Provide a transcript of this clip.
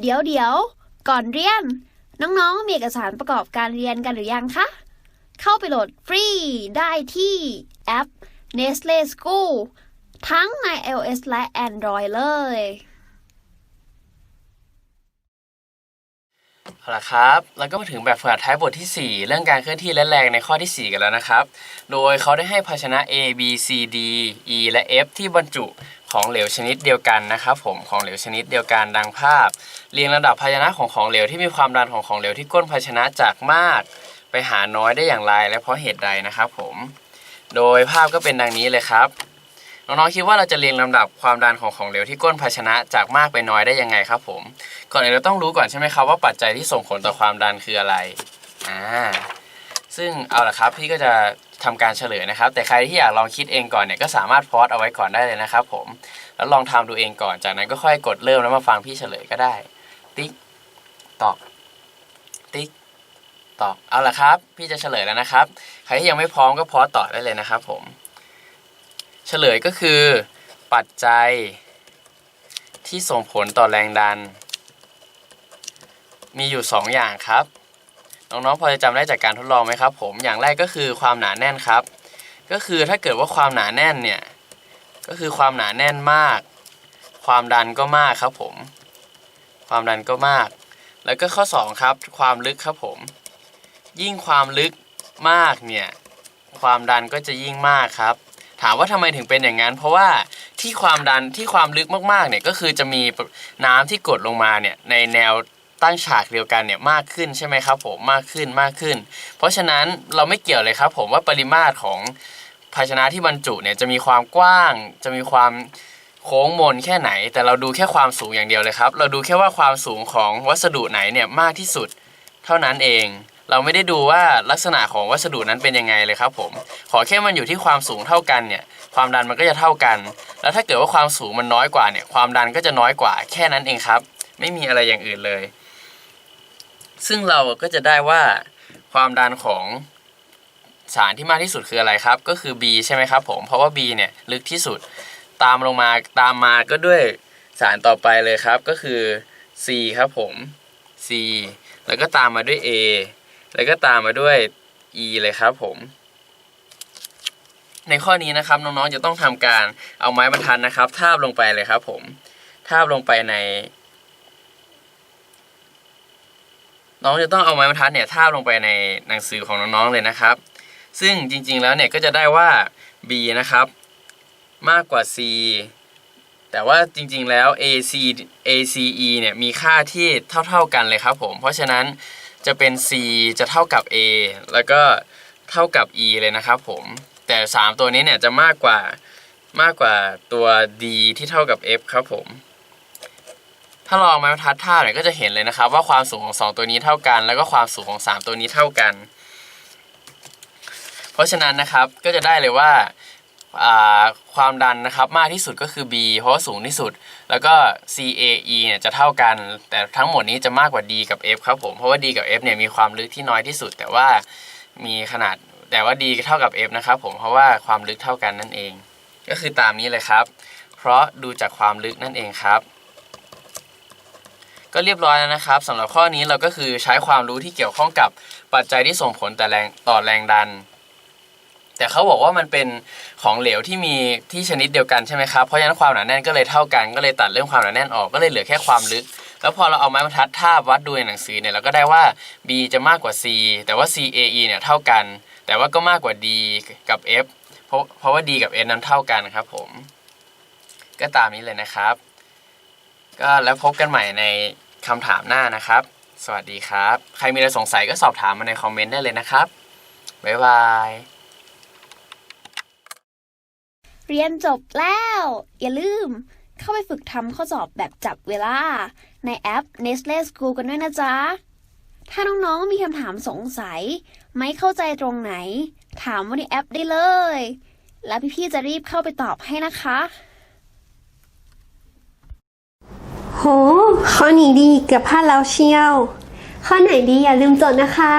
เดี๋ยวเดี๋ยว ก่อนเรียน น้องๆ มีเอกสารประกอบการเรียนกันหรือยังคะ เข้าไปโหลดฟรีได้ที่แอป Nestle School ทั้งใน iOS และ Android เลยเอาละครับแล้วก็มาถึงแบบฝึกหัดท้ายบทที่ 4 เรื่องการเคลื่อนที่และแรงในข้อที่ 4 กันแล้วนะครับ โดยเขาได้ให้ภาชนะ A B C D E และ F ที่บรรจุ ของเหลวชนิดเดียวกันนะครับผมของเหลวชนิดเดียวกันดังภาพ เรียงลำดับภาชนะของของเหลวที่มีความดันของของเหลวที่ก้นภาชนะจากมาก ไปหาน้อยได้อย่างไร และเพราะเหตุใดนะครับผมโดยภาพก็เป็นดังนี้เลยครับน้องๆคิดว่าเราจะเรียงลำดับความดันของของเหลวที่ก้นภาชนะจากมากไปน้อยได้ยังไงครับ ผม ก่อนอื่นเราต้องรู้ก่อนใช่ไหมครับว่าปัจจัยที่ส่งผลต่อความดันคืออะไรอ่าซึ่งเอาละครับพี่ก็จะ ทำการเฉลยนะครับ แต่ใครที่อยากลองคิดเองก่อนเนี่ยก็สามารถพอสเอาไว้ก่อนได้เลยนะครับผมแล้วลองทำดูเองก่อนจากนั้นก็ค่อยกดเริ่มแล้วมาฟังพี่เฉลยก็ได้ ติ๊กตอกติ๊กตอกเอาละครับ พี่จะเฉลยแล้วนะครับ ใครที่ยังไม่พร้อมก็พอสต่อได้เลยนะครับ ผม เฉลยก็คือปัจจัย ที่ส่งผลต่อแรงดัน มีอยู่ 2 อย่างครับ น้องๆพอจะจำได้จากการทดลองไหมครับ ผมอย่างแรกก็คือความหนาแน่นครับ ก็คือถ้าเกิดว่าความหนาแน่นเนี่ยก็คือความหนาแน่นมาก ความดันก็มากครับผม ความดันก็มาก แล้วก็ข้อ 2 ครับ ความลึกครับผม ยิ่งความลึกมากเนี่ยความดันก็จะยิ่งมากครับ ถามว่าทำไมถึงเป็นอย่างนั้น เพราะว่าที่ความดันที่ความลึกมากๆเนี่ยก็คือจะมีน้ำที่กดลงมาเนี่ยในแนว ตั้งฉากเดียวกันเนี่ยมากขึ้นใช่ไหมครับผมมากขึ้นมากขึ้น เพราะฉะนั้นเราไม่เกี่ยวเลยครับผมว่าปริมาตรของภาชนะที่บรรจุเนี่ยจะมีความกว้าง จะมีความโค้งมนแค่ไหน แต่เราดูแค่ความสูงอย่างเดียวเลยครับ เราดูแค่ว่าความสูงของวัสดุไหนเนี่ยมากที่สุดเท่านั้นเอง เราไม่ได้ดูว่าลักษณะของวัสดุนั้นเป็นยังไงเลยครับผม ขอแค่มันอยู่ที่ความสูงเท่ากันเนี่ยความดันมันก็จะเท่ากัน แล้วถ้าเกิดว่าความสูงมันน้อยกว่าเนี่ยความดันก็จะน้อยกว่าแค่นั้นเองครับ ไม่มีอะไรอย่างอื่นเลย ซึ่งเราก็จะได้ว่าความดันของสารที่มากที่สุดคืออะไรครับ ก็คือ B ใช่ไหมครับผม เพราะว่า B เนี่ยลึกที่สุด ตามลงมาตามมาก็ด้วยสารต่อไปเลยครับ ก็คือ C ครับผม C แล้วก็ตามมาด้วย A แล้วก็ตามมาด้วย E เลยครับผม ในข้อนี้นะครับน้องๆจะต้องทำการเอาไม้บรรทัดนะครับ ทาบลงไปเลยครับผม ทาบลงไปใน น้องจะต้องเอาไม้บรรทัดเนี่ยทาบลงไปในหนังสือของน้องๆเลยนะครับ ซึ่งจริงๆแล้วเนี่ยก็จะได้ว่า B นะครับ มากกว่า C แต่ว่าจริงๆแล้ว AC ACE เนี่ยมีค่าที่เท่าๆกันเลยครับผม เพราะฉะนั้นจะเป็น C จะเท่ากับ A แล้วก็เท่ากับ E เลยนะครับผมแต่ 3 ตัวนี้เนี่ยจะมากกว่ามากกว่าตัว D ที่เท่ากับ F ครับผม ถ้าลองไม้บรรทัดท่าบเนี่ยก็จะเห็นเลยนะครับ ว่าความสูงของ 2 ตัวนี้เท่ากัน แล้วก็ความสูงของ 3 ตัวนี้เท่ากัน เพราะฉะนั้นนะครับก็จะได้เลยว่าาความดันนะครับมากที่สุดก็คือ B เพราะว่าสูงที่สุด แล้วก็ CAE เนี่ยจะเท่ากัน แต่ทั้งหมดนี้จะมากกว่า D กับ F ครับผม เพราะว่า D กับ F เนี่ยมีความลึกที่น้อยที่สุด แต่ว่ามีขนาดแต่ว่า D เท่ากับ F นะครับผม เพราะว่าความลึกเท่ากันนั่นเอง ก็คือตามนี้เลยครับ เพราะดูจากความลึกนั่นเองครับ ก็เรียบร้อยแล้วนะครับสำหรับข้อนี้เราก็คือใช้ความรู้ที่เกี่ยวข้องกับปัจจัยที่ส่งผลแต่แรงต่อแรงดัน แต่เขาบอกว่ามันเป็นของเหลวที่มีที่ชนิดเดียวกันใช่ไหมครับเพราะฉะนั้นความหนาแน่นก็เลยเท่ากันก็เลยตัดเรื่องความหนาแน่นออกก็เลยเหลือแค่ความลึก แล้วพอเราเอาไม้บรรทัดทาบวัดดูในหนังสือเนี่ยเราก็ได้ว่า B จะมากกว่า C แต่ว่า CAE เนี่ยเท่ากัน แต่ว่าก็มากกว่า D กับ F เพราะเพราะว่า D กับ F นั้นเท่ากันครับผม ก็ตามนี้เลยนะครับก็แล้วพบกันใหม่ใน คำถามหน้านะครับ สวัสดีครับ ใครมีอะไรสงสัยก็สอบถามมาในคอมเมนต์ได้เลยนะครับ บ๊ายบาย เรียนจบแล้ว อย่าลืม เข้าไปฝึกทำข้อสอบแบบจับเวลา ในแอป Nestle School กันด้วยนะจ๊ะ ถ้าน้องๆมีคำถามสงสัย ไม่เข้าใจตรงไหน ถามว่าในแอปได้เลย แล้วพี่ๆจะรีบเข้าไปตอบให้นะคะ โห ข้อนี้ดีเกือบพลาดแล้วเชียว ข้อไหนดีอย่าลืมจดนะคะ